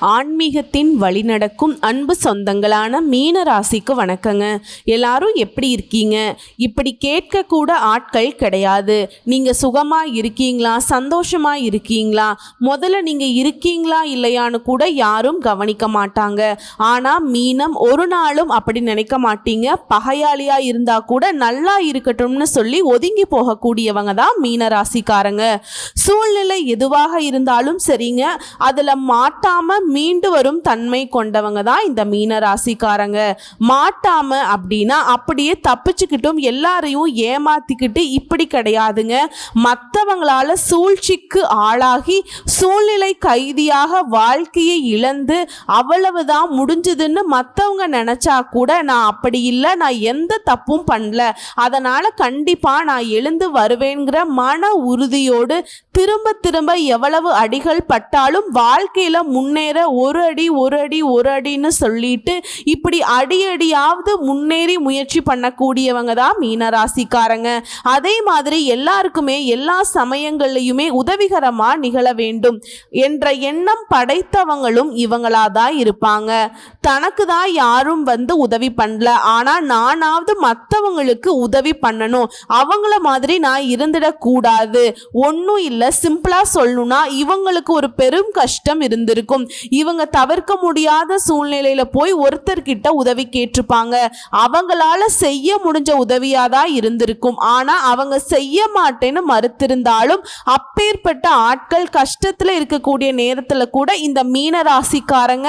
ஆன்மீகத்தின் வழிநடக்கும் அன்பு சொந்தங்களான மீன ராசிக்கு வணக்கங்க. எல்லாரும் எப்படி இருக்கீங்க? இப்படி கேட்க கூட ஆட்கள் கிடையாது. நீங்கள் சுகமாக இருக்கீங்களா? சந்தோஷமாக இருக்கீங்களா? முதல்ல நீங்கள் இருக்கீங்களா இல்லையான்னு கூட யாரும் கவனிக்க மாட்டாங்க. ஆனால் மீனம் ஒரு நாளும் அப்படி நினைக்க மாட்டீங்க. பகையாளியாக இருந்தால் கூட நல்லா இருக்கட்டும்னு சொல்லி ஒதுங்கி போகக்கூடியவங்க தான் மீன ராசிக்காரங்க. சூழ்நிலை எதுவாக இருந்தாலும் சரிங்க. அதில் மாட்டாம மீண்டு வரும் தன்மை கொண்டவங்க தான் இந்த மீன ராசிக்காரங்க மாட்டாம அப்படின்னா அப்படியே தப்பிச்சுக்கிட்டும் எல்லாரையும் ஏமாத்திக்கிட்டு இப்படி கிடையாதுங்க. மற்றவங்களால சூழ்ச்சிக்கு ஆளாகி சூழ்நிலை கைதியாக வாழ்க்கையை இழந்து அவ்வளவுதான் முடிஞ்சதுன்னு மற்றவங்க நினச்சா கூட நான் அப்படி இல்லை நான் எந்த தப்பும் பண்ணல. அதனால் கண்டிப்பாக நான் எழுந்து வருவேங்கிற மன உறுதியோடு திரும்ப திரும்ப எவ்வளவு அடிகள் பட்டாலும் வாழ்க்கையில் முன்னேற ஒரு அடி ஒரு அடி ஒரு அடின்னு சொல்லிட்டு இப்படி அடி அடியாவது முன்னேறி முயற்சி பண்ணக்கூடியவங்க தான் மீனராசிக்காரங்க. அதே மாதிரி எல்லாருக்குமே எல்லா சமயங்கள்லையுமே உதவிகரமாக நிகழ வேண்டும் என்ற எண்ணம் படைத்தவங்களும் இவங்களா தான் இருப்பாங்க. தனக்கு தான் யாரும் வந்து உதவி பண்ணல. ஆனால் நானாவது மற்றவங்களுக்கு உதவி பண்ணணும். அவங்கள மாதிரி நான் இருந்துடக்கூடாது ஒன்றும் இல்லை சிம்பிளாக சொல்லணும்னா இவங்களுக்கு ஒரு பெரும் கஷ்டம் இருந்திருக்கும். இவங்க தவிர்க்க முடியாத சூழ்நிலையில் போய் ஒருத்தர்கிட்ட உதவி கேட்டிருப்பாங்க. அவங்களால செய்ய முடிஞ்ச உதவியாக தான் இருந்திருக்கும். ஆனால் அவங்க செய்ய மாட்டேன்னு மறுத்திருந்தாலும் அப்பேற்பட்ட ஆட்கள் கஷ்டத்தில் இருக்கக்கூடிய நேரத்தில் கூட இந்த மீன ராசிக்காரங்க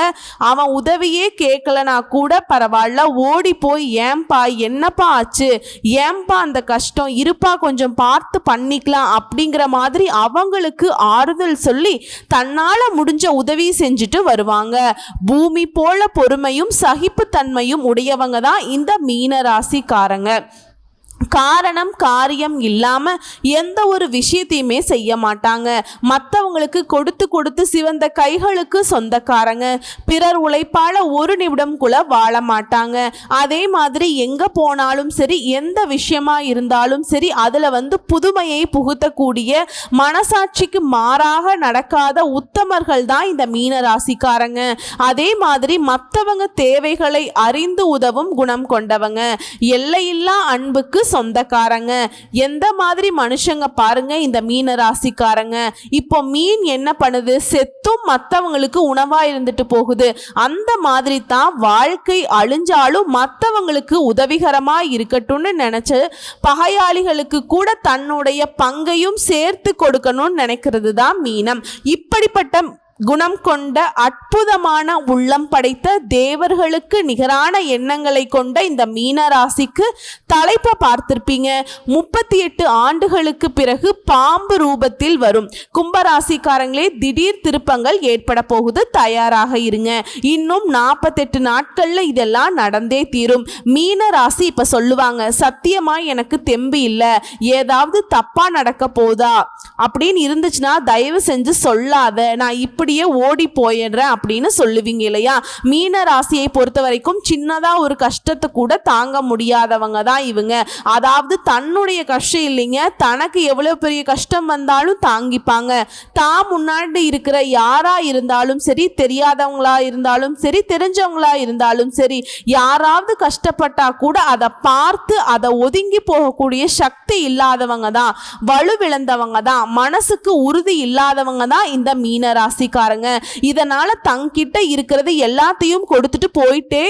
அவன் உதவியே கேட்கலனா கூட பரவாயில்ல ஓடி போய் ஏன்பா என்னப்பா ஆச்சு? ஏன்பா அந்த கஷ்டம்? இருப்பா கொஞ்சம் பார்த்து பண்ணிக்கலாம் அப்படிங்கிற மாதிரி அவங்களுக்கு ஆறுதல் சொல்லி தன்னால் முடிஞ்ச உதவி செஞ்சுட்டு வருவாங்க. பூமி போல பொறுமையும் சகிப்புத்தன்மையும் உடையவங்க தான் இந்த மீன ராசிக்காரங்க காரணம் காரியம் இல்லாமல் எந்த ஒரு விஷயத்தையுமே செய்ய மாட்டாங்க. மற்றவங்களுக்கு கொடுத்து கொடுத்து சிவந்த கைகளுக்கு சொந்தக்காரங்க. பிறர் உழைப்பால் ஒரு நிமிடம் கூட வாழ மாட்டாங்க. அதே மாதிரி எங்கே போனாலும் சரி எந்த விஷயமா இருந்தாலும் சரி அதில் வந்து புதுமையை புகுத்தக்கூடிய மனசாட்சிக்கு மாறாக நடக்காத உத்தமர்கள் தான் இந்த மீன ராசிக்காரங்க. அதே மாதிரி மற்றவங்க தேவைகளை அறிந்து உதவும் குணம் கொண்டவங்க. எல்லையில்லா அன்புக்கு சொந்தக்காரங்க. எந்த மாதிரி மனுஷங்க பாருங்க இந்த மீன ராசிக்காரங்க. இப்போ மீன் என்ன பண்ணுது? செத்தும் மற்றவங்களுக்கு உணவா இருந்துட்டு போகுது. அந்த மாதிரி தான் வாழ்க்கை அழிஞ்சாலும் மற்றவங்களுக்கு உதவிகரமா இருக்கட்டும்னு நினைச்சு பகையாளிகளுக்கு கூட தன்னுடைய பங்கையும் சேர்த்து கொடுக்கணும்னு நினைக்கிறது தான் மீனம். இப்படிப்பட்ட குணம் கொண்ட அற்புதமான உள்ளம் படைத்த தேவர்களுக்கு நிகரான எண்ணங்களை கொண்ட இந்த மீன ராசிக்கு தலைப்பை பார்த்திருப்பீங்க. முப்பத்தி எட்டு ஆண்டுகளுக்கு பிறகு பாம்பு ரூபத்தில் வரும். கும்பராசிக்காரங்களே திடீர் திருப்பங்கள் ஏற்பட போகுது. தயாராக இருங்க. இன்னும் நாற்பத்தெட்டு நாட்கள்ல இதெல்லாம் நடந்தே தீரும். மீன ராசி இப்ப சொல்லுவாங்க சத்தியமா எனக்கு தெம்பு இல்லை. ஏதாவது தப்பா நடக்க போதா? அப்படின்னு இருந்துச்சுன்னா தயவு செஞ்சு சொல்லாத. நான் அப்படியே ஓடி போயிடுறேன் அப்படின்னு சொல்லுவீங்க இல்லையா? மீன ராசியை பொறுத்த வரைக்கும் சின்னதாக ஒரு கஷ்டத்தை கூட தாங்க முடியாதவங்க தான் இவங்க. அதாவது தன்னுடைய கஷ்டம் இல்லைங்க. தனக்கு எவ்வளோ பெரிய கஷ்டம் வந்தாலும் தாங்கிப்பாங்க. தான் முன்னாடி இருக்கிற யாரா இருந்தாலும் சரி தெரியாதவங்களா இருந்தாலும் சரி தெரிஞ்சவங்களா இருந்தாலும் சரி யாராவது கஷ்டப்பட்டா கூட அதை பார்த்து அதை ஒதுங்கி போகக்கூடிய சக்தி இல்லாதவங்க தான் வலுவிழந்தவங்க தான் மனசுக்கு உறுதி இல்லாதவங்க தான் இந்த மீனராசி ராசிக்காரங்க இதனால தங்கிட்ட இருக்கிறது எல்லாத்தையும் கொடுத்துட்டு போயிட்டே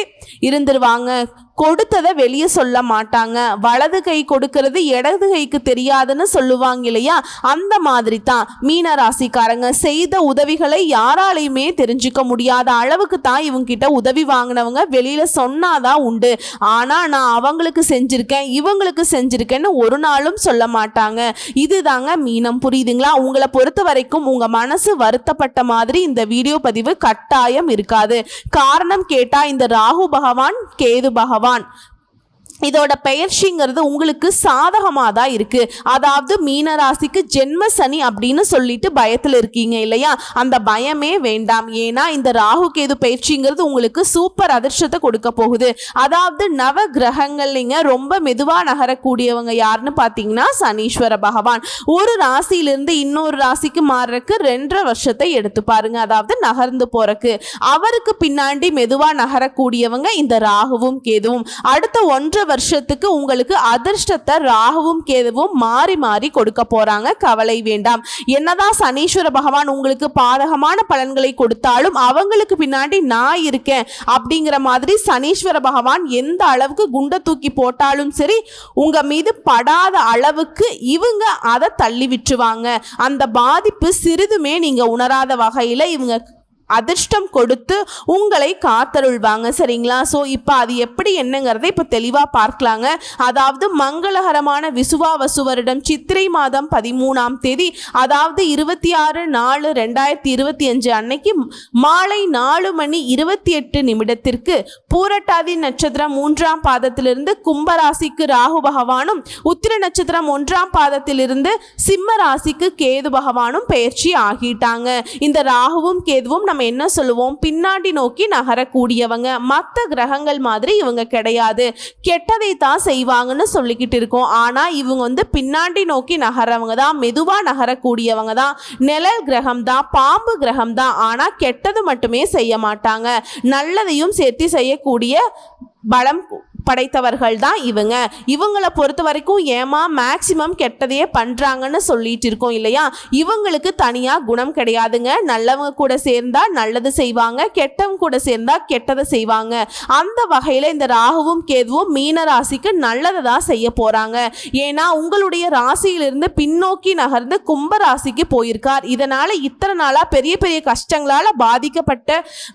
இருந்துருவாங்க. கொடுத்ததை வெளியே சொல்ல மாட்டாங்க. வலது கை கொடுக்கறது இடது கைக்கு தெரியாதுன்னு சொல்லுவாங்க இல்லையா? அந்த மாதிரி தான் மீன ராசிக்காரங்க செய்த உதவிகளை யாராலையுமே தெரிஞ்சுக்க முடியாத அளவுக்கு தான் இவங்க கிட்ட உதவி வாங்கினவங்க வெளியில சொன்னாதான் உண்டு. ஆனா நான் அவங்களுக்கு செஞ்சிருக்கேன் இவங்களுக்கு செஞ்சிருக்கேன்னு ஒரு நாளும் சொல்ல மாட்டாங்க. இதுதாங்க மீனம். புரியுதுங்களா? உங்களை பொறுத்த வரைக்கும் உங்க மனசு வருத்தப்பட்ட மாதிரி இந்த வீடியோ பதிவு கட்டாயம் இருக்காது. காரணம் கேட்டா இந்த ராகு பகவான் கேது பகவான் ஆவான் இதோட பெயர்ச்சிங்கிறது உங்களுக்கு சாதகமாக தான் இருக்கு. அதாவது மீன ராசிக்கு ஜென்ம சனி அப்படின்னு சொல்லிட்டு பயத்தில் இருக்கீங்க இல்லையா? அந்த பயமே வேண்டாம். ஏன்னா இந்த ராகு கேது பயிற்சிங்கிறது உங்களுக்கு சூப்பர் அதிர்ஷ்டத்தை கொடுக்க போகுது. அதாவது நவ கிரகங்கள்லிங்க ரொம்ப மெதுவாக நகரக்கூடியவங்க யாருன்னு பார்த்தீங்கன்னா சனீஸ்வர பகவான். ஒரு ராசியிலிருந்து இன்னொரு ராசிக்கு மாறுறதுக்கு ரெண்டரை வருஷத்தை எடுத்து பாருங்க. அதாவது நகர்ந்து போறக்கு அவருக்கு பின்னாடி மெதுவாக நகரக்கூடியவங்க இந்த ராகுவும் கேதுவும். அடுத்த ஒன்றரை வருஷத்துக்கு உங்களுக்கு அதிர்ஷ்டத்தை ராகுவும் கேதுவும் மாறி மாறி கொடுக்க போறாங்க. கவலை வேண்டாம். என்னதான் சனீஸ்வர பகவான் உங்களுக்கு பாதகமான பலன்களை கொடுத்தாலும் அவங்களுக்கு பின்னாடி நான் இருக்கேன் அப்படிங்கிற மாதிரி சனீஸ்வர பகவான் எந்த அளவுக்கு குண்டை தூக்கி போட்டாலும் சரி உங்க மீது படாத அளவுக்கு இவங்க அதை தள்ளி விட்டுருவாங்க. அந்த பாதிப்பு சிறிதுமே நீங்க உணராத வகையில இவங்க அதிர்ஷ்டம் கொடுத்து உங்களை காத்தருள்வாங்க சரிங்களா? ஸோ இப்போ அது எப்படி என்னங்கிறத இப்போ தெளிவாக பார்க்கலாங்க. அதாவது மங்களகரமான விசுவாவசு வருடம் சித்திரை மாதம் பதிமூணாம் தேதி அதாவது இருபத்தி ஆறு நாலு ரெண்டாயிரத்தி இருபத்தி அஞ்சு அன்னைக்கு மாலை நாலு மணி இருபத்தி எட்டு நிமிடத்திற்கு பூரட்டாதி நட்சத்திரம் மூன்றாம் பாதத்திலிருந்து கும்பராசிக்கு ராகு பகவானும் உத்திர நட்சத்திரம் ஒன்றாம் பாதத்திலிருந்து சிம்ம ராசிக்கு கேது பகவானும் பயிற்சி ஆகிட்டாங்க. இந்த ராகுவும் கேதுவும் நம்ம என்ன சொல்லுவோம்? பின்னாடி நோக்கி நகரக்கூடியவங்க. மற்ற கிரகங்கள் மாதிரி இவங்க கிடையாது. கெட்டதை தான் செய்வாங்கன்னு சொல்லிக்கிட்டு இருக்கோம். ஆனால் இவங்க வந்து பின்னாடி நோக்கி நகரவங்க தான். மெதுவாக நகரக்கூடியவங்க தான். நிழல் கிரகம் தான் பாம்பு கிரகம் தான். ஆனால் கெட்டது மட்டுமே செய்ய மாட்டாங்க. நல்லதையும் சேர்த்து செய்யக்கூடிய பலம் படைத்தவர்கள் தான் இவங்க. இவங்களை பொறுத்த வரைக்கும் ஏமா மேக்சிமம் கெட்டதையே பண்ணுறாங்கன்னு சொல்லிட்டு இருக்கோம் இல்லையா? இவங்களுக்கு தனியாக குணம் கிடையாதுங்க. நல்லவங்க கூட சேர்ந்தால் நல்லது செய்வாங்க. கெட்டவங்க கூட சேர்ந்தால் கெட்டதை செய்வாங்க. அந்த வகையில் இந்த ராகுவும் கேதுவும் மீன ராசிக்கு நல்லதை தான் செய்ய போகிறாங்க ஏன்னா உங்களுடைய ராசியிலிருந்து பின்னோக்கி நகர்ந்து கும்ப ராசிக்கு போயிருக்கார். இதனால் இத்தனை நாளாக பெரிய பெரிய கஷ்டங்களால் பாதிக்கப்பட்ட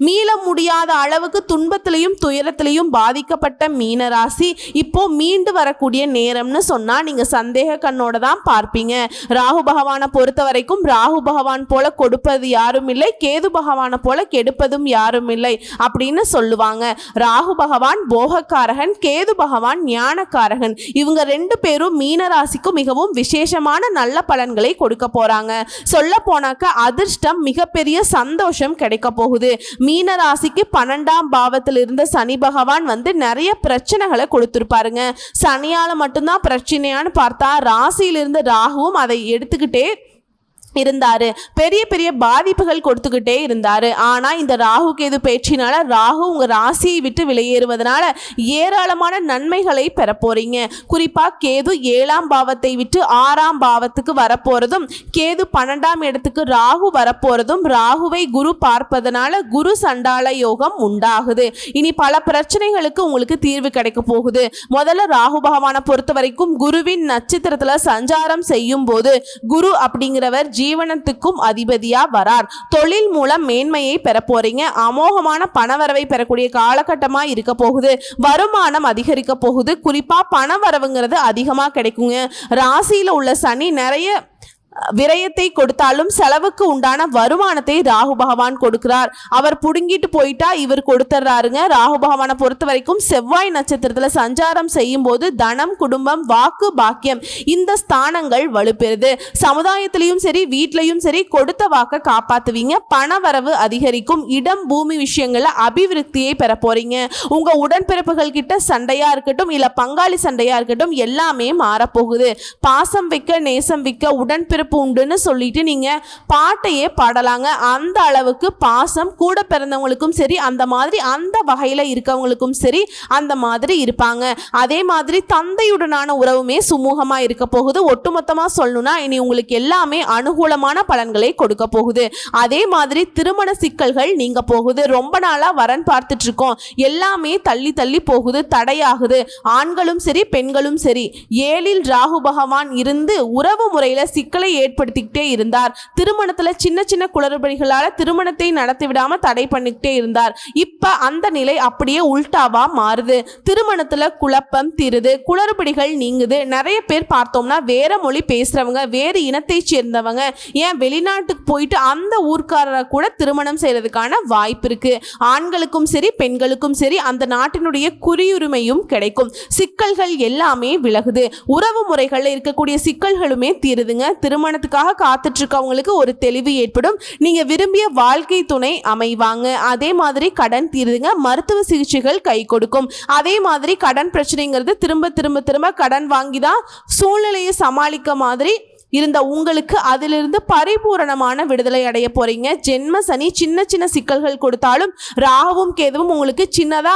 மீள முடியாத அளவுக்கு துன்பத்திலையும் துயரத்திலையும் பாதிக்கப்பட்ட மீன ராசி இப்போ மீண்டு வரக்கூடிய நேரம்னு சொன்னா நீங்க சந்தேக கண்ணோட தான் பார்ப்பீங்க. ராகு பகவானை பொறுத்த வரைக்கும் ராகு பகவான் போல கொடுப்பது யாரும் இல்லை கேது பகவானை போல கெடுப்பதும் யாரும் இல்லை அப்படின்னு சொல்லுவாங்க. ராகு பகவான் போகக்காரகன் கேது பகவான் ஞானக்காரகன். இவங்க ரெண்டு பேரும் மீனராசிக்கும் மிகவும் விசேஷமான நல்ல பலன்களை கொடுக்க போறாங்க. சொல்ல போனாக்க அதிர்ஷ்டம் மிகப்பெரிய சந்தோஷம் கிடைக்க போகுது. மீனராசிக்கு பன்னெண்டாம் பாவத்தில் இருந்த சனி பகவான் வந்து நிறைய பிரச்சனை பிரச்சனைகளை கொடுத்துருப்பாருங்க. சனியால் மட்டும்தான் பிரச்சனையான்னு பார்த்தா ராசியிலிருந்து ராகுவும் அதை எடுத்துக்கிட்டே இருந்தார். பெரிய பெரிய பாதிப்புகள் கொடுத்துக்கிட்டே இருந்தார். ஆனால் இந்த ராகு கேது பேச்சினால் ராகு உங்கள் ராசியை விட்டு வெளியேறுவதனால ஏராளமான நன்மைகளை பெற குறிப்பாக கேது ஏழாம் பாவத்தை விட்டு ஆறாம் பாவத்துக்கு வரப்போகிறதும் கேது பன்னெண்டாம் இடத்துக்கு ராகு வரப்போகிறதும் ராகுவை குரு பார்ப்பதனால குரு சண்டால யோகம் உண்டாகுது. இனி பல பிரச்சனைகளுக்கு உங்களுக்கு தீர்வு கிடைக்க போகுது. முதல்ல ராகு பகவானை பொறுத்த வரைக்கும் குருவின் நட்சத்திரத்தில் சஞ்சாரம் செய்யும் போது குரு அப்படிங்கிறவர் ஜீவனத்துக்கும் அதிபதியா வரார். தொழில் மூலம் மேன்மையை பெற போறீங்க. அமோகமான பணவரவை பெறக்கூடிய காலகட்டமா இருக்க போகுது. வருமானம் அதிகரிக்க போகுது. குறிப்பா பண வரவுங்கிறது அதிகமா கிடைக்குங்க. ராசியில உள்ள சனி நிறைய விரயத்தை கொடுத்தாலும் செலவுக்கு உண்டான வருமானத்தை ராகு பகவான் கொடுக்கிறார். அவர் புடுங்கிட்டு போயிட்டா இவர் கொடுத்துட்றாருங்க ராகு பகவானை பொறுத்த வரைக்கும் செவ்வாய் நட்சத்திரத்தில் சஞ்சாரம் செய்யும் போது தனம் குடும்பம் வாக்கு பாக்கியம் இந்த ஸ்தானங்கள் வலுப்பெறுது. சமுதாயத்திலையும் சரி வீட்லையும் சரி கொடுத்த வாக்கை காப்பாத்துவீங்க. பண வரவு அதிகரிக்கும். இடம் பூமி விஷயங்களில் அபிவிருத்தியை பெற போறீங்க. உங்க உடன்பிறப்புகள் கிட்ட சண்டையா இருக்கட்டும் இல்ல பங்காளி சண்டையா இருக்கட்டும் எல்லாமே மாறப்போகுது பாசம் வைக்க நேசம் வைக்க உடன்பிறப்பு உண்டுன்னு சொல்லிட்டு நீங்க பாட்டையே பாடலாங்க. அந்த அளவுக்கு பாசம் கூட பிறந்தவங்களுக்கும் சரி அந்த மாதிரி அந்த வகையில இருக்கவங்களுக்கும் சரி அந்த மாதிரி இருப்பாங்க. அதே மாதிரி தந்தையுடனான உறவுமே சுமூகமா இருக்க போகுது. ஒட்டுமொத்தமா சொல்லணும்னா இனி உங்களுக்கு எல்லாமே அனுகூலமான பலன்களை கொடுக்க போகுது. அதே மாதிரி திருமண சிக்கல்கள் நீங்க போகுது. ரொம்ப நாளா வரன் பார்த்துட்டு இருக்கோம் எல்லாமே தள்ளி தள்ளி போகுது தடையாகுது. ஆண்களும் சரி பெண்களும் சரி ஏழில் ராகு பகவான் இருந்து உறவு முறையில சிக்கலை ஏற்படுத்திக்கிட்டே இருந்தார். திருமணத்துல சின்ன சின்ன குளறுபடிகளால திருமணத்தை நடத்தி விடாம தடை பண்ணிக்கிட்டே இருந்தார். இப்ப அந்த நிலை அப்படியே உல்டாவா மாறுது. திருமணத்துல குழப்பம் தீருது குளறுபடிகள் நீங்குது. நிறைய பேர் பார்த்தோம்னா வேற மொழி பேசுறவங்க வேறு இனத்தை சேர்ந்தவங்க ஏன் வெளிநாட்டுக்கு போயிட்டு அந்த ஊர்க்காரரை கூட திருமணம் செய்யறதுக்கான வாய்ப்பு இருக்கு. ஆண்களுக்கும் சரி பெண்களுக்கும் சரி அந்த நாட்டினுடைய குறியுரிமையும் கிடைக்கும். சிக்கல்கள் எல்லாமே விலகுது. உறவு முறைகளில் இருக்கக்கூடிய சிக்கல்களுமே தீருதுங்க. திருமணத்துக்காக காத்துட்டு இருக்கவங்களுக்கு ஒரு தெளிவு ஏற்படும். நீங்க விரும்பிய வாழ்க்கை துணை அமைவாங்க. அதே மாதிரி கடன் தீருதுங்க. மருத்துவ சிகிச்சைகள் கை கொடுக்கும். அதே மாதிரி கடன் பிரச்சனைங்கிறது திரும்ப திரும்ப திரும்ப கடன் வாங்கி தான் சூழ்நிலையை சமாளிக்க மாதிரி இருந்த உங்களுக்கு அதிலிருந்து பரிபூரணமான விடுதலை அடைய போறீங்க. ஜென்ம சனி சின்ன சின்ன சிக்கல்கள் கொடுத்தாலும் ராகுவும் கேதுவும் உங்களுக்கு சின்னதா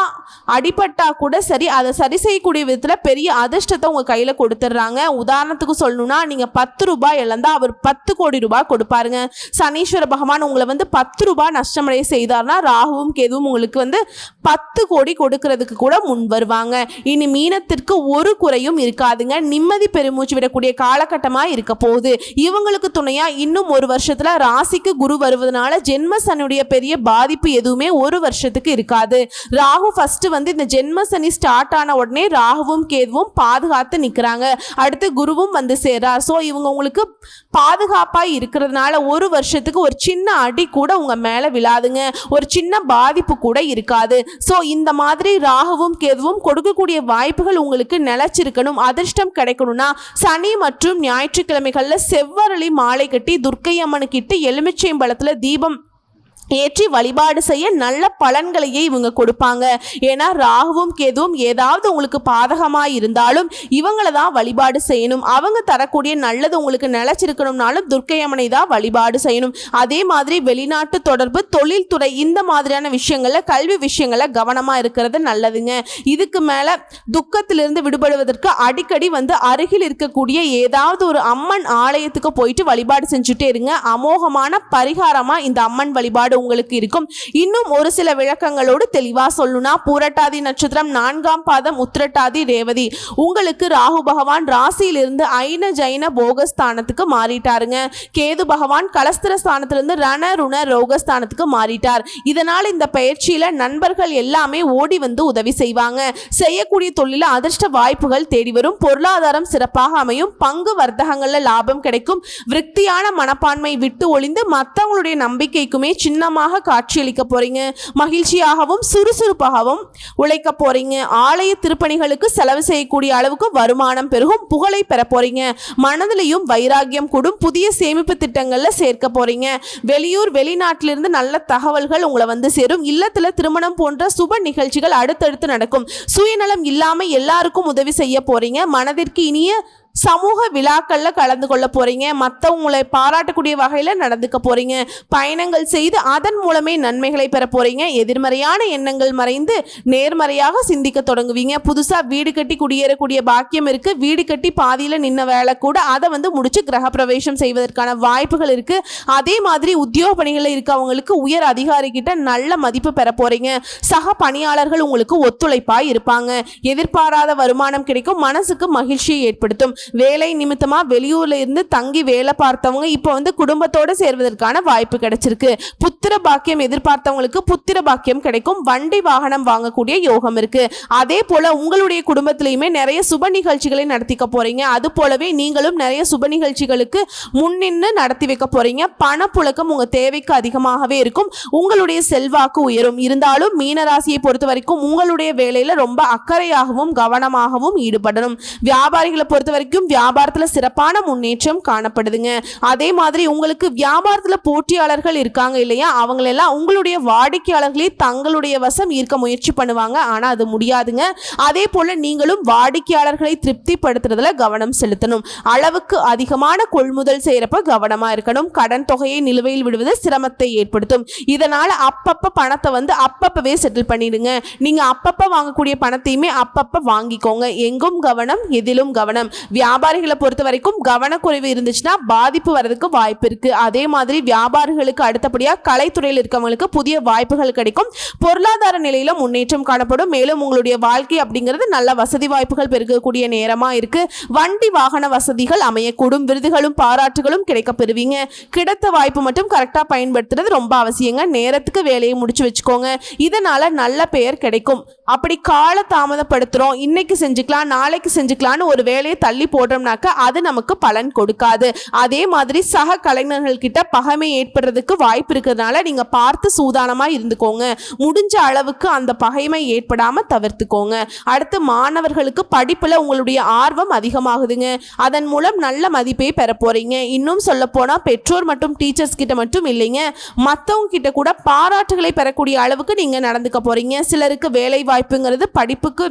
அடிபட்டா கூட சரி அதை சரி செய்யக்கூடிய விதத்துல பெரிய அதிர்ஷ்டத்தை உங்க கையில கொடுத்துட்றாங்க உதாரணத்துக்கு சொல்லணும்னா நீங்க பத்து ரூபாய் இழந்தா அவர் பத்து கோடி ரூபாய் கொடுப்பாருங்க. சனீஸ்வர பகவான் உங்களை வந்து பத்து ரூபாய் நஷ்டமடைய செய்தார்னா ராகுவும் கேதுவும் உங்களுக்கு வந்து பத்து கோடி கொடுக்கறதுக்கு கூட முன் வருவாங்க. இனி மீனத்திற்கு ஒரு குறையும் இருக்காதுங்க. நிம்மதி பெருமூச்சு விடக்கூடிய காலகட்டமா இருக்க போகுது. இவங்களுக்கு துணையா இன்னும் ஒரு வருஷத்துல ராசிக்கு குரு வருவதனால ஜென்ம சனியுடைய பெரிய பாதிப்பு எதுவுமே ஒரு வருஷத்துக்கு இருக்காது. ராகு ஃபர்ஸ்ட் வந்து இந்த ஜென்ம சனி ஸ்டார்ட் ஆன உடனே ராகுவும் கேதுவும் பாதுகாத்து நிக்கிறாங்க. அடுத்து குருவும் வந்து சேரார் ஸோ இவங்க உங்களுக்கு பாதுகாப்பா இருக்கிறதுனால ஒரு வருஷத்துக்கு ஒரு சின்ன அடி கூட உங்க மேல விழாதுங்க. ஒரு சின்ன பாதிப்பு கூட இருக்காது. ஸோ இந்த மாதிரி ராகுவும் கேதுவும் கொடுக்கக்கூடிய வாய்ப்புகள் உங்களுக்கு நிலைச்சிருக்கணும். அதிர்ஷ்டம் கிடைக்கணும்னா சனி மற்றும் ஞாயிற்றுக்கிழமை ஞாயிற்றுக்கிழமைகள்ல செவ்வரளி மாலை கட்டி துர்க்கை அம்மனுக்கிட்டு எலுமிச்சைம்பழத்துல தீபம் ஏற்றி வழிபாடு செய்ய நல்ல பலன்களையே இவங்க கொடுப்பாங்க. ஏன்னா ராகுவும் கேதுவும் ஏதாவது உங்களுக்கு பாதகமாக இருந்தாலும் இவங்கள தான் வழிபாடு செய்யணும். அவங்க தரக்கூடிய நல்லது உங்களுக்கு நிலச்சிருக்கணும்னாலும் துர்க்கை அம்மனை தான் வழிபாடு செய்யணும். அதே மாதிரி வெளிநாட்டு தொடர்பு தொழில்துறை இந்த மாதிரியான விஷயங்களில் கல்வி விஷயங்கள கவனமாக இருக்கிறது நல்லதுங்க. இதுக்கு மேலே துக்கத்திலிருந்து விடுபடுவதற்கு அடிக்கடி வந்து அருகில் இருக்கக்கூடிய ஏதாவது ஒரு அம்மன் ஆலயத்துக்கு போயிட்டு வழிபாடு செஞ்சுட்டே இருங்க. அமோகமான பரிகாரமாக இந்த அம்மன் வழிபாடு உங்களுக்கு இருக்கும். இன்னும் ஒரு சில விளக்கங்களோடு தெளிவா சொல்லுனா பூரட்டாதி நட்சத்திரம் நான்காம் பாதம் உத்திரட்டாதி ரேவதி. உங்களுக்கு ராகு பகவான் ராசியிலிருந்து ஐன ஜைன போகஸ்தானத்துக்கு மாறிட்டாருங்க. கேது பகவான் கலஸ்திர ஸ்தானத்திலிருந்து ரண ருண ரோகஸ்தானத்துக்கு மாறிட்டார். இதனால் இந்த பயிற்சியில நண்பர்கள் எல்லாமே ஓடி வந்து உதவி செய்வாங்க. செய்யக்கூடிய தொழில அதிர்ஷ்ட வாய்ப்புகள் தேடி வரும். பொருளாதாரம் சிறப்பாக அமையும். பங்கு வர்த்தகங்கள்ல லாபம் கிடைக்கும். விருத்தியான மனப்பான்மை விட்டு ஒளிந்து மற்றவங்களுடைய நம்பிக்கைக்குமே சின்ன சின்னமாக காட்சியளிக்க போறீங்க. மகிழ்ச்சியாகவும் சுறுசுறுப்பாகவும் உழைக்க போறீங்க. ஆலய திருப்பணிகளுக்கு செலவு செய்யக்கூடிய அளவுக்கு வருமானம் பெருகும். புகழை பெற போறீங்க. மனதிலையும் வைராக்கியம் கூடும். புதிய சேமிப்பு திட்டங்களில் சேர்க்க போறீங்க. வெளியூர் வெளிநாட்டிலிருந்து நல்ல தகவல்கள் உங்களை வந்து சேரும். இல்லத்தில் திருமணம் போன்ற சுப நிகழ்ச்சிகள் அடுத்தடுத்து நடக்கும். சுயநலம் இல்லாமல் எல்லாருக்கும் உதவி செய்ய போறீங்க. மனதிற்கு இனிய சமூக விழாக்களில் கலந்து கொள்ள போகிறீங்க மற்றவங்களை பாராட்டக்கூடிய வகையில் நடந்துக்க போகிறீங்க பயணங்கள் செய்து அதன் மூலமே நன்மைகளை பெற போகிறீங்க எதிர்மறையான எண்ணங்கள் மறைந்து நேர்மறையாக சிந்திக்க தொடங்குவீங்க. புதுசாக வீடு கட்டி குடியேறக்கூடிய பாக்கியம் இருக்குது வீடு கட்டி பாதியில் நின்ன வேலை கூட அதை வந்து முடிச்சு கிரகப்பிரவேசம் செய்வதற்கான வாய்ப்புகள் இருக்குது அதே மாதிரி உத்தியோக பணிகளில் இருக்கவங்களுக்கு உயர் அதிகாரிகிட்ட நல்ல மதிப்பு பெற போகிறீங்க சக பணியாளர்கள் உங்களுக்கு ஒத்துழைப்பாக இருப்பாங்க. எதிர்பாராத வருமானம் கிடைக்கும். மனசுக்கு மகிழ்ச்சியை ஏற்படுத்தும். வேலை நிமித்தமா வெளியூர்ல இருந்து தங்கி வேலை பார்த்தவங்க இப்போ வந்து குடும்பத்தோட சேர்வதற்கான வாய்ப்பு கிடைச்சிருக்கு. புத்திர பாக்கியம் எதிர்பார்த்தவங்களுக்கு புத்திர பாக்கியம் கிடைக்கும். வண்டி வாகனம் வாங்கக்கூடிய யோகம் இருக்கு. அதே போல உங்களுடைய குடும்பத்திலையுமே நிறைய சுப நிகழ்ச்சிகளை நடத்திக்க போறீங்க. அது போலவே நீங்களும் நிறைய சுப நிகழ்ச்சிகளுக்கு முன்னின்று நடத்தி வைக்க போறீங்க. பணப்புழக்கம் உங்க தேவைக்கு அதிகமாகவே இருக்கும். உங்களுடைய செல்வாக்கு உயரும். இருந்தாலும் மீனராசியை பொறுத்த வரைக்கும் உங்களுடைய வேலையில ரொம்ப அக்கறையாகவும் கவனமாகவும் ஈடுபடணும். வியாபாரிகளை பொறுத்த வரைக்கும் வியாபாரத்துல சிறப்பான முன்னேற்றம் காணப்படுதுங்க. அதே மாதிரி உங்களுக்கு வியாபாரத்துல போட்டியாளர்கள் இருக்காங்க இல்லையா? அவங்களெல்லாம் உங்களுடைய வாடிக்கையாளர்களே தங்களுடைய வசம் ஈர்க்க முயற்சி பண்ணுவாங்க. ஆனா அது முடியாதுங்க. அதே போல நீங்களும் வாடிக்கையாளர்களை திருப்திப்படுத்துறதுல கவனம் செலுத்தணும். அளவுக்கு அதிகமான கொள்முதல் செய்யறப்ப கவனமா இருக்கணும். கடன் தொகையை நிலுவையில் விடுவது சிரமத்தை ஏற்படுத்தும். இதனால அப்பப்ப பணத்தை வந்து அப்பப்பவே செட்டில் பண்ணிடுங்க. நீங்க அப்பப்ப வாங்கக்கூடிய பணத்தையுமே அப்பப்ப வாங்கிக்கோங்க. எங்கும் கவனம் எதிலும் கவனம். வியாபாரிகளை பொறுத்த வரைக்கும் கவனக்குறைவு இருந்துச்சுன்னா பாதிப்பு வர்றதுக்கு வாய்ப்பு இருக்கு. அதே மாதிரி வியாபாரிகளுக்கு அடுத்தபடியாக கலைத்துறையில் இருக்கவங்களுக்கு புதிய வாய்ப்புகள் கிடைக்கும். பொருளாதார நிலையில முன்னேற்றம் காணப்படும். மேலும் உங்களுடைய வாழ்க்கை அப்படிங்கிறது நல்ல வசதி வாய்ப்புகள் பெருகக்கூடிய நேரமா இருக்கு. வண்டி வாகன வசதிகள் அமையக்கூடும். விருதுகளும் பாராட்டுகளும் கிடைக்க பெறுவீங்க. கிடைத்த வாய்ப்பு மட்டும் கரெக்டாக பயன்படுத்துறது ரொம்ப அவசியங்க. நேரத்துக்கு வேலையை முடிச்சு வச்சுக்கோங்க. இதனால நல்ல பெயர் கிடைக்கும். அப்படி கால தாமதப்படுத்துறோம் இன்னைக்கு செஞ்சுக்கலாம் நாளைக்கு செஞ்சுக்கலாம்னு ஒரு வேலையை தள்ளி போடுறோம்னாக்க அது நமக்கு பலன் கொடுக்காது. அதே மாதிரி சக கலைஞர்கள் கிட்ட பகைமை ஏற்படுறதுக்கு வாய்ப்பு இருக்கிறதுனால நீங்கள் பார்த்து சூதானமாக இருந்துக்கோங்க. முடிஞ்ச அளவுக்கு அந்த பகைமை ஏற்படாமல் தவிர்த்துக்கோங்க. அடுத்து மாணவர்களுக்கு படிப்பில் உங்களுடைய ஆர்வம் அதிகமாகுதுங்க. அதன் மூலம் நல்ல மதிப்பை பெற போகிறீங்க இன்னும் சொல்ல போனால் பெற்றோர் மற்றும் டீச்சர்ஸ் கிட்ட மட்டும் இல்லைங்க. மற்றவங்க கிட்ட கூட பாராட்டுகளை பெறக்கூடிய அளவுக்கு நீங்கள் நடந்துக்க போகிறீங்க சிலருக்கு வேலை வாய்ப்புங்கிறது படிப்புக்கு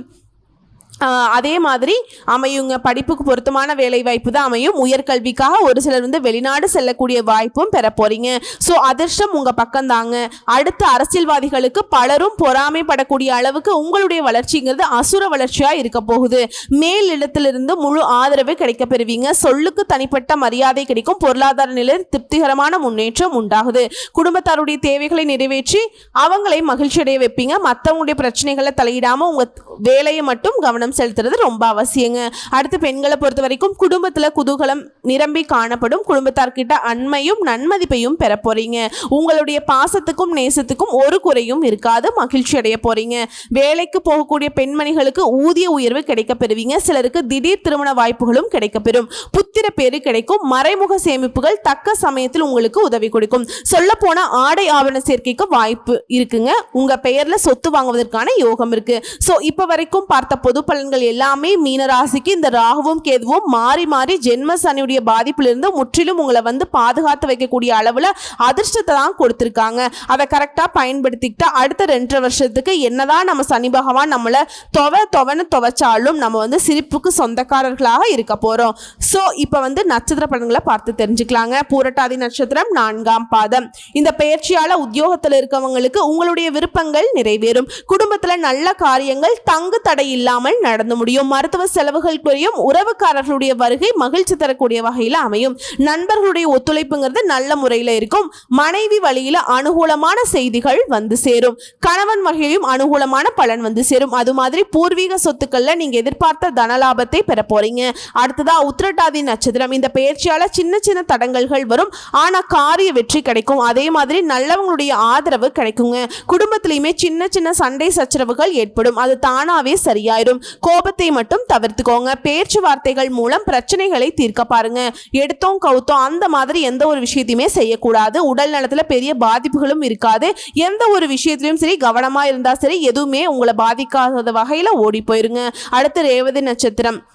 அதே மாதிரி அமையுங்க. படிப்புக்கு பொருத்தமான வேலை வாய்ப்பு தான் அமையும். உயர்கல்விக்காக ஒரு சிலர் வந்து வெளிநாடு செல்லக்கூடிய வாய்ப்பும் பெற போறீங்க. ஸோ அதிர்ஷ்டம் உங்க பக்கம் தாங்க. அடுத்து அரசியல்வாதிகளுக்கு பலரும் பொறாமைப்படக்கூடிய அளவுக்கு உங்களுடைய வளர்ச்சிங்கிறது அசுர வளர்ச்சியா இருக்க போகுது. மேல் இடத்திலிருந்து முழு ஆதரவு கிடைக்க பெறுவீங்க. சொல்லுக்கு தனிப்பட்ட மரியாதை கிடைக்கும். பொருளாதார நிலையில் திருப்திகரமான முன்னேற்றம் உண்டாகுது. குடும்பத்தாருடைய தேவைகளை நிறைவேற்றி அவங்களை மகிழ்ச்சி அடைய வைப்பீங்க. மற்றவங்களுடைய பிரச்சனைகளை தலையிடாம உங்க வேலையை மட்டும் கவனம் செலுத்துறது ரொம்ப அவசியங்க. அடுத்து பெண்களை பொறுத்த வரைக்கும் குடும்பத்தில் குதூகலம் நிரம்பி காணப்படும். குடும்பத்தார்கிட்ட அண்மையும் நன்மதிப்பையும் பெற போறீங்க. உங்களுடைய பாசத்துக்கும் நேசத்துக்கும் ஒரு குறையும் இருக்காது. மகிழ்ச்சி அடைய போறீங்க. வேலைக்கு போகக்கூடிய பெண்மணிகளுக்கு ஊதிய உயர்வு கிடைக்க பெறுவீங்க. சிலருக்கு திடீர் திருமண வாய்ப்புகளும் கிடைக்க பெறும். புத்திர பேரு கிடைக்கும். மறைமுக சேமிப்புகள் தக்க சமயத்தில் உங்களுக்கு உதவி கொடுக்கும். சொல்ல போன ஆடை ஆவண சேர்க்கைக்கு வாய்ப்பு இருக்குங்க. உங்க பெயர்ல சொத்து வாங்குவதற்கான யோகம் இருக்கு. சோ இப்ப வரைக்கும் பார்த்த பொது பலன்கள் எல்லாமே மீனராசிக்கு இந்த ராகுவும் கேதுவும் மாறி மாறி ஜென்ம சனியுடைய பாதிப்பிலிருந்து முற்றிலும் உங்களை வந்து பாதுகாத்து வைக்கக்கூடிய அளவுல அதிர்ஷ்டத்தை தான் கொடுத்துருக்காங்க. அதை கரெக்டா பயன்படுத்திக்கிட்டு அடுத்த ரெண்டரை வருஷத்துக்கு என்னதான் நம்ம சனி பகவான் நம்மளை தொவை தொவைன்னு துவைச்சாலும் நம்ம வந்து சிரிப்புக்கு சொந்தக்காரர்களாக இருக்க போறோம். ஸோ இப்போ வந்து நட்சத்திர பலன்களை பார்த்து தெரிஞ்சுக்கலாங்க. பூரட்டாதி நட்சத்திரம் நான்காம் பாதம். இந்த பயிற்சியால் உத்தியோகத்தில் இருக்கவங்களுக்கு உங்களுடைய விருப்பங்கள் நிறைவேறும். குடும்பத்துல நல்ல காரியங்கள் தங்கு தடை இல்லாமல் நடந்து முடியும். மருத்துவ செலவுகள் குறையும் உறவுக்காரர்களுடைய வருகை மகிழ்ச்சி தரக்கூடிய வகையில் அமையும். நண்பர்களுடைய ஒத்துழைப்புங்கிறது நல்ல முறையில் இருக்கும். மனைவி வழியில் அனுகூலமான செய்திகள் வந்து சேரும். கணவன் வகையிலும் அனுகூலமான பலன் வந்து சேரும். அது மாதிரி பூர்வீக சொத்துக்கள்ல நீங்க எதிர்பார்த்த தனலாபத்தை பெற போறீங்க. அடுத்ததா உத்திரட்டாதி நட்சத்திரம். இந்த பயிற்சியால சின்ன சின்ன தடங்கல்கள் வரும். ஆனா காரிய வெற்றி கிடைக்கும். அதே மாதிரி நல்லவங்களுடைய ஆதரவு கிடைக்குங்க. குடும்பத்திலையுமே சின்ன சின்ன சண்டை சச்சரவுகள் ஏற்படும். அது தானாவே சரியாயிரும். கோபத்தை மட்டும் தவிர்த்துக்கோங்க. பேச்சுவார்த்தைகள் மூலம் பிரச்சனைகளை தீர்க்க பாருங்க. எடுத்தோம் கவுத்தோம் அந்த மாதிரி எந்த ஒரு விஷயத்தையுமே செய்யக்கூடாது. உடல் நலத்துல பெரிய பாதிப்புகளும் இருக்காது. எந்த ஒரு விஷயத்திலும் சரி கவனமா இருந்தா சரி எதுவுமே உங்களை பாதிக்காத வகையில ஓடி போயிருங்க. அடுத்து ரேவதி நட்சத்திரம்.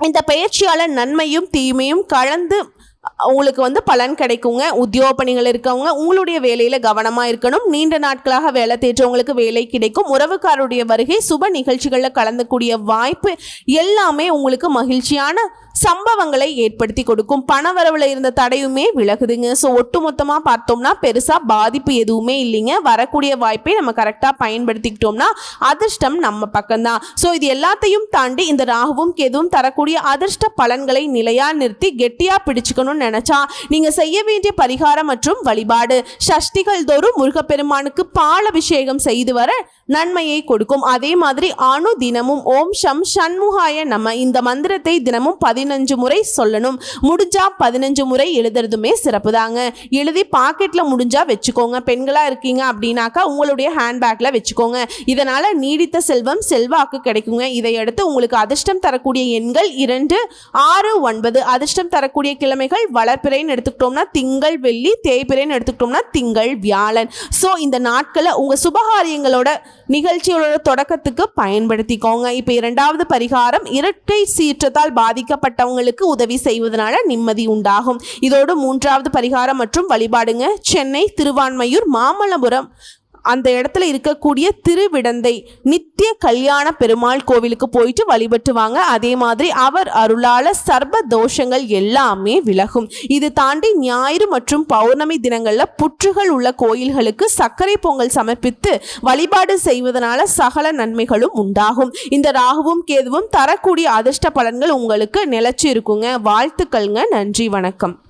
இந்த பயிற்சியாளர் நன்மையும் தீமையும் கலந்து உங்களுக்கு வந்து பலன் கிடைக்குங்க. உத்தியோக பணிகள் இருக்கவங்க உங்களுடைய வேலையில் கவனமாக இருக்கணும். நீண்ட நாட்களாக வேலை தேற்றவங்களுக்கு வேலை கிடைக்கும். உறவுக்காருடைய வருகை சுப நிகழ்ச்சிகளில் கலந்துக்கூடிய வாய்ப்பு எல்லாமே உங்களுக்கு மகிழ்ச்சியான சம்பவங்களை ஏற்படுத்தி கொடுக்கும். பணவரவில் இருந்த தடையுமே விலகுதுங்க. ஸோ ஒட்டுமொத்தமாக பார்த்தோம்னா பெருசாக பாதிப்பு எதுவுமே இல்லைங்க. வரக்கூடிய வாய்ப்பை நம்ம கரெக்டாக பயன்படுத்திக்கிட்டோம்னா அதிர்ஷ்டம் நம்ம பக்கம்தான். ஸோ இது எல்லாத்தையும் தாண்டி இந்த ராகுவும் கேதுவும் தரக்கூடிய அதிர்ஷ்ட பலன்களை நிலையாக நிறுத்தி கெட்டியாக பிடிச்சுக்கணும்னு நினச்சா நீங்கள் செய்ய வேண்டிய பரிகாரம் மற்றும் வழிபாடு சஷ்டிகள் தோறும் முருகப்பெருமானுக்கு பால் அபிஷேகம் செய்து வர நன்மையை கொடுக்கும். அதே மாதிரி அணு தினமும் ஓம் ஷம் ஷண்முகாய நம்ம இந்த மந்திரத்தை தினமும் பதினஞ்சு முறை சொல்லணும். முடிஞ்சா பதினஞ்சு முறை எழுதுறதுமே சிறப்பு தாங்க எழுதி பாக்கெட்ல முடிஞ்சா வச்சுக்கோங்க. பெண்களா இருக்கீங்க அப்படின்னாக்கா உங்களுடைய ஹேண்ட்பேக்ல வச்சுக்கோங்க. இதனால நீடித்த செல்வம் செல்வாக்கு கிடைக்குங்க. இதையடுத்து உங்களுக்கு அதிர்ஷ்டம் தரக்கூடிய எண்கள் இரண்டு ஆறு ஒன்பது. அதிர்ஷ்டம் தரக்கூடிய கிழமைகள் வளர்ப்பிறைன்னு எடுத்துக்கிட்டோம்னா திங்கள் வெள்ளி தேய்பிறைன்னு எடுத்துக்கிட்டோம்னா திங்கள் வியாழன். ஸோ இந்த நாட்களை உங்கள் சுபகாரியங்களோட நிகழ்ச்சியோட தொடக்கத்துக்கு பயன்படுத்திக்கோங்க. இப்போ இரண்டாவது பரிகாரம் இரட்டை சீற்றத்தால் பாதிக்கப்பட்டவங்களுக்கு உதவி செய்வதனால நிம்மதி உண்டாகும். இதோடு மூன்றாவது பரிகாரம் மற்றும் வழிபாடுங்க. சென்னை திருவான்மையூர் மாமல்லபுரம் அந்த இடத்துல இருக்கக்கூடிய திருவிடந்தை நித்திய கல்யாண பெருமாள் கோவிலுக்கு போயிட்டு வழிபட்டு வாங்க அதே மாதிரி அவர் அருளால சர்வ தோஷங்கள் எல்லாமே விலகும். இது தாண்டி ஞாயிறு மற்றும் பௌர்ணமி தினங்கள்ல புற்றுகள் உள்ள கோயில்களுக்கு சர்க்கரை பொங்கல் சமர்ப்பித்து வழிபாடு செய்வதனால சகல நன்மைகளும் உண்டாகும். இந்த ராகுவும் கேதுவும் தரக்கூடிய அதிர்ஷ்ட பலன்கள் உங்களுக்கு நிலச்சி இருக்குங்க. வாழ்த்துக்கள்ங்க. நன்றி. வணக்கம்.